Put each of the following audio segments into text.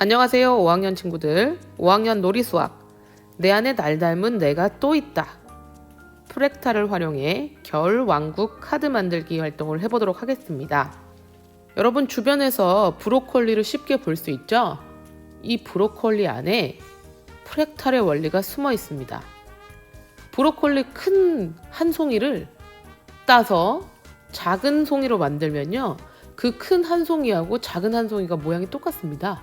안녕하세요 5학년 친구들. 5학년 놀이 수학. 내 안에 날 닮은 내가 또 있다. 프렉타를 활용해 겨울 왕국 카드 만들기 활동을 해보도록 하겠습니다. 여러분 주변에서 브로콜리를 쉽게 볼 수 있죠? 이 브로콜리 안에 프렉탈의 원리가 숨어 있습니다. 브로콜리 큰 한 송이를 따서 작은 송이로 만들면요. 그 큰 한 송이하고 작은 한 송이가 모양이 똑같습니다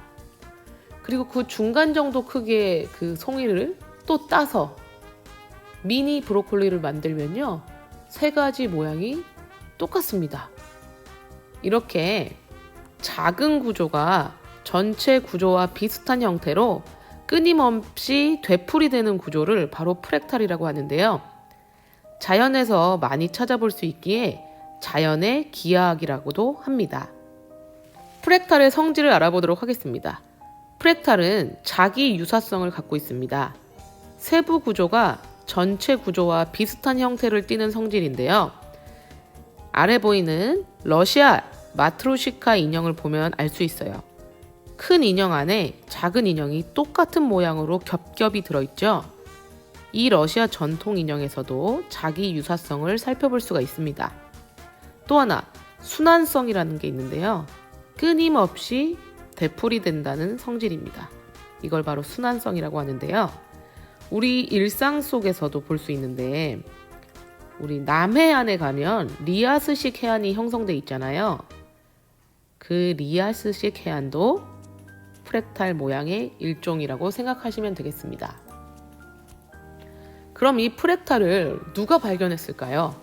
그리고 그 중간 정도 크기의 그 송이를 또 따서 미니 브로콜리를 만들면요. 세 가지 모양이 똑같습니다. 이렇게 작은 구조가 전체 구조와 비슷한 형태로 끊임없이 되풀이되는 구조를 바로 프렉탈이라고 하는데요. 자연에서 많이 찾아볼 수 있기에 자연의 기하학이라고도 합니다. 프렉탈의 성질을 알아보도록 하겠습니다. 프렉탈은 자기 유사성을 갖고 있습니다. 세부 구조가 전체 구조와 비슷한 형태를 띠는 성질인데요. 아래 보이는 러시아 마트로시카 인형을 보면 알 수 있어요. 큰 인형 안에 작은 인형이 똑같은 모양으로 겹겹이 들어있죠. 이 러시아 전통 인형에서도 자기 유사성을 살펴볼 수가 있습니다. 또 하나, 순환성이라는 게 있는데요. 끊임없이 되풀이 된다는 성질입니다. 이걸 바로 순환성이라고 하는데요. 우리 일상 속에서도 볼 수 있는데 우리 남해안에 가면 리아스식 해안이 형성돼 있잖아요. 그 리아스식 해안도 프렉탈 모양의 일종이라고 생각하시면 되겠습니다. 그럼 이 프렉탈을 누가 발견했을까요?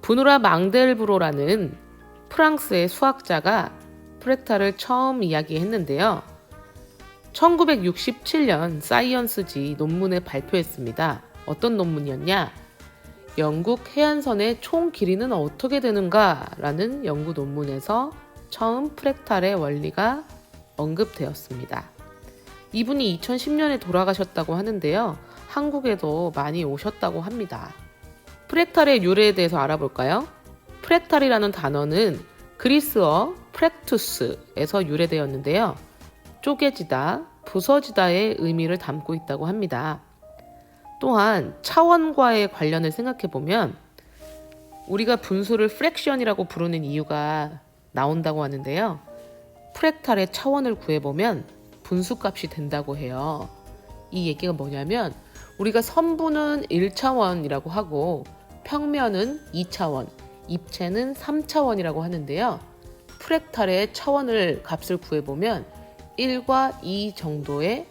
부누라 망델브로라는 프랑스의 수학자가 프렉탈을 처음 이야기했는데요. 1967년 사이언스지 논문에 발표했습니다. 어떤 논문이었냐? 영국 해안선의 총 길이는 어떻게 되는가? 라는 연구 논문에서 처음 프렉탈의 원리가 언급되었습니다. 이분이 2010년에 돌아가셨다고 하는데요. 한국에도 많이 오셨다고 합니다. 프렉탈의 유래에 대해서 알아볼까요? 프렉탈이라는 단어는 그리스어 프렉투스에서 유래되었는데요. 쪼개지다, 부서지다의 의미를 담고 있다고 합니다. 또한 차원과의 관련을 생각해 보면 우리가 분수를 프랙션이라고 부르는 이유가 나온다고 하는데요. 프렉탈의 차원을 구해보면 분수값이 된다고 해요. 이 얘기가 뭐냐면 우리가 선부는 1차원이라고 하고 평면은 2차원, 입체는 3차원이라고 하는데요. 프렉탈의 차원을 값을 구해보면 1과 2 정도의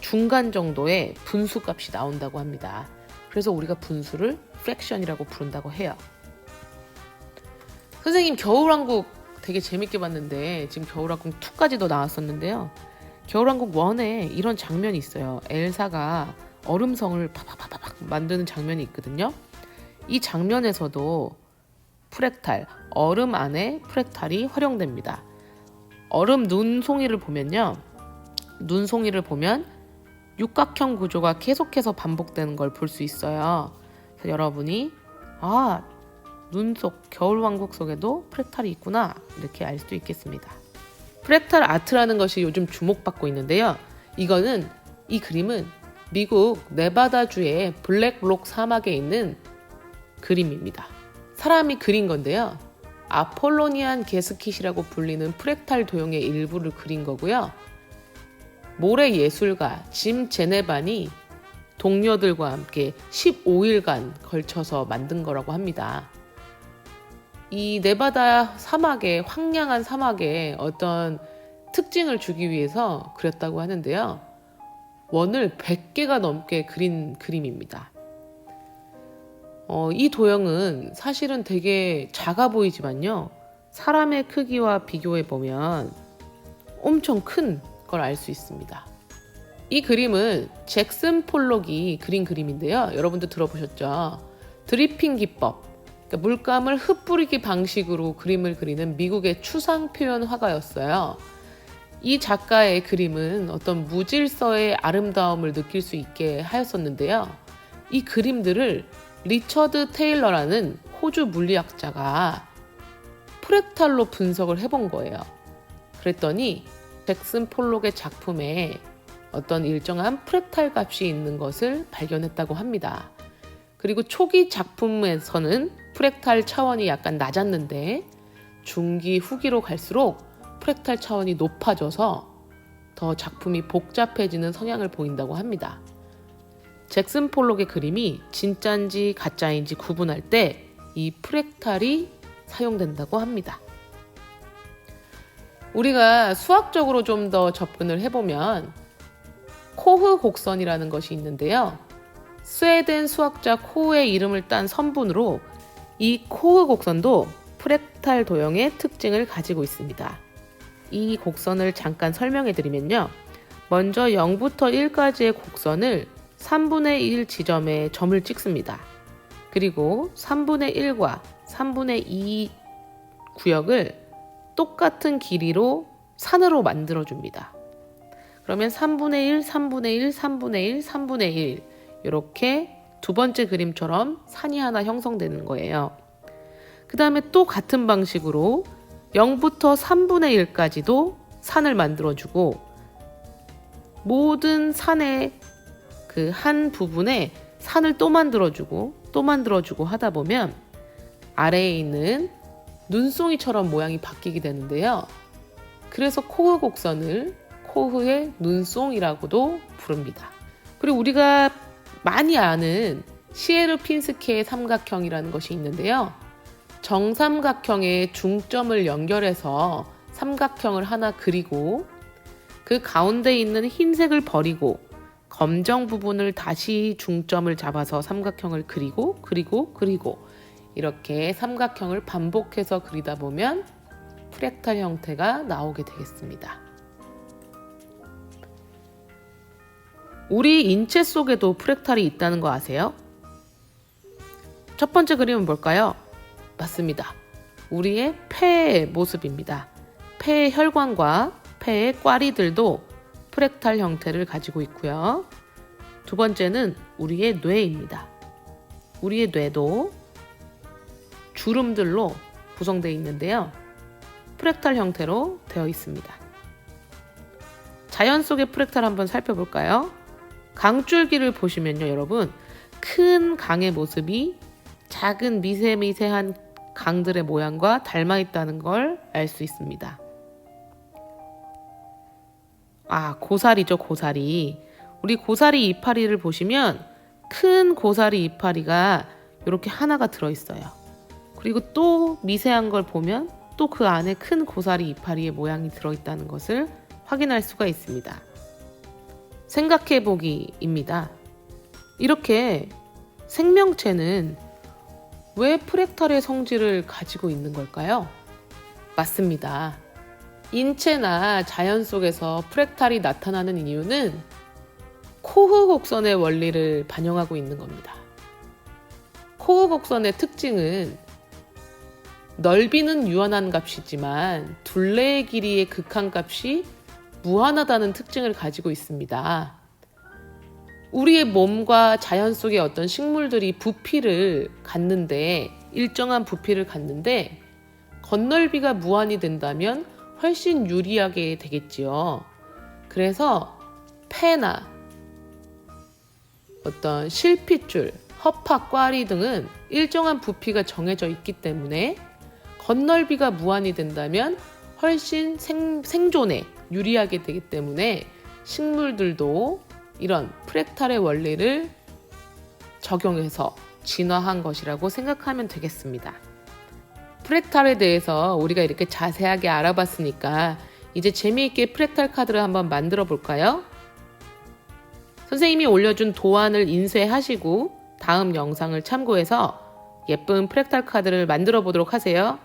중간 정도의 분수 값이 나온다고 합니다. 그래서 우리가 분수를 프랙션이라고 부른다고 해요. 선생님 겨울왕국 되게 재밌게 봤는데 지금 겨울왕국 2까지도 나왔었는데요. 겨울왕국 1에 이런 장면이 있어요. 엘사가 얼음성을 파파파파박 만드는 장면이 있거든요. 이 장면에서도 프렉탈, 얼음 안에 프렉탈이 활용됩니다. 얼음 눈송이를 보면요. 눈송이를 보면 육각형 구조가 계속해서 반복되는 걸 볼 수 있어요. 여러분이 아, 눈 속 겨울 왕국 속에도 프렉탈이 있구나 이렇게 알 수 있겠습니다. 프렉탈 아트라는 것이 요즘 주목받고 있는데요. 이거는 이 그림은 미국 네바다주의 블랙록 사막에 있는 그림입니다. 사람이 그린 건데요. 아폴로니안 게스킷이라고 불리는 프렉탈 도형의 일부를 그린 거고요. 모래 예술가 짐 제네반이 동료들과 함께 15일간 걸쳐서 만든 거라고 합니다. 이 네바다 사막의 황량한 사막에 어떤 특징을 주기 위해서 그렸다고 하는데요. 원을 100개가 넘게 그린 그림입니다. 어, 이 도형은 사실은 되게 작아 보이지만요. 사람의 크기와 비교해 보면 엄청 큰 걸 알 수 있습니다. 이 그림은 잭슨 폴록이 그린 그림인데요. 여러분도 들어보셨죠? 드리핑 기법. 그러니까 물감을 흩뿌리기 방식으로 그림을 그리는 미국의 추상 표현 화가였어요. 이 작가의 그림은 어떤 무질서의 아름다움을 느낄 수 있게 하였었는데요. 이 그림들을 리처드 테일러라는 호주 물리학자가 프렉탈로 분석을 해본 거예요. 그랬더니 잭슨 폴록의 작품에 어떤 일정한 프랙탈 값이 있는 것을 발견했다고 합니다. 그리고 초기 작품에서는 프랙탈 차원이 약간 낮았는데 중기 후기로 갈수록 프랙탈 차원이 높아져서 더 작품이 복잡해지는 성향을 보인다고 합니다. 잭슨 폴록의 그림이 진짜인지 가짜인지 구분할 때 이 프랙탈이 사용된다고 합니다. 우리가 수학적으로 좀 더 접근을 해보면 코흐 곡선이라는 것이 있는데요. 스웨덴 수학자 코흐의 이름을 딴 선분으로 이 코흐 곡선도 프랙탈 도형의 특징을 가지고 있습니다. 이 곡선을 잠깐 설명해 드리면요. 먼저 0부터 1까지의 곡선을 3분의 1 지점에 점을 찍습니다. 그리고 3분의 1과 3분의 2 구역을 똑같은 길이로 산으로 만들어 줍니다. 그러면 3분의 1, 3분의 1, 3분의 1, 3분의 1 이렇게 두 번째 그림처럼 산이 하나 형성되는 거예요. 그 다음에 또 같은 방식으로 0부터 3분의 1까지도 산을 만들어주고 모든 산의 그 한 부분에 산을 또 만들어주고 또 만들어주고 하다 보면 아래에 있는 눈송이처럼 모양이 바뀌게 되는데요. 그래서 코흐 곡선을 코흐의 눈송이라고도 부릅니다. 그리고 우리가 많이 아는 시에르 핀스케의 삼각형이라는 것이 있는데요. 정삼각형의 중점을 연결해서 삼각형을 하나 그리고 그 가운데 있는 흰색을 버리고 검정 부분을 다시 중점을 잡아서 삼각형을 그리고 그리고 그리고 이렇게 삼각형을 반복해서 그리다 보면 프랙탈 형태가 나오게 되겠습니다. 우리 인체 속에도 프랙탈이 있다는 거 아세요? 첫 번째 그림은 뭘까요? 맞습니다. 우리의 폐의 모습입니다. 폐의 혈관과 폐의 꽈리들도 프랙탈 형태를 가지고 있고요. 두 번째는 우리의 뇌입니다. 우리의 뇌도 주름들로 구성되어 있는데요. 프랙탈 형태로 되어 있습니다. 자연 속의 프랙탈 한번 살펴볼까요? 강줄기를 보시면요, 여러분. 큰 강의 모습이 작은 미세미세한 강들의 모양과 닮아 있다는 걸 알 수 있습니다. 아, 고사리죠, 고사리. 우리 고사리 이파리를 보시면 큰 고사리 이파리가 이렇게 하나가 들어있어요. 그리고 또 미세한 걸 보면 또 그 안에 큰 고사리 이파리의 모양이 들어있다는 것을 확인할 수가 있습니다. 생각해 보기입니다. 이렇게 생명체는 왜 프랙탈의 성질을 가지고 있는 걸까요? 맞습니다. 인체나 자연 속에서 프랙탈이 나타나는 이유는 코흐 곡선의 원리를 반영하고 있는 겁니다. 코흐 곡선의 특징은 넓이는 유한한 값이지만 둘레의 길이의 극한 값이 무한하다는 특징을 가지고 있습니다. 우리의 몸과 자연 속의 어떤 식물들이 부피를 갖는데 일정한 부피를 갖는데 건널비가 무한이 된다면 훨씬 유리하게 되겠지요. 그래서 폐나 어떤 실핏줄, 허파, 꽈리 등은 일정한 부피가 정해져 있기 때문에 건널비가 무한이 된다면 훨씬 생, 생존에 유리하게 되기 때문에 식물들도 이런 프랙탈의 원리를 적용해서 진화한 것이라고 생각하면 되겠습니다. 프랙탈에 대해서 우리가 이렇게 자세하게 알아봤으니까 이제 재미있게 프랙탈 카드를 한번 만들어 볼까요? 선생님이 올려준 도안을 인쇄하시고 다음 영상을 참고해서 예쁜 프랙탈 카드를 만들어 보도록 하세요.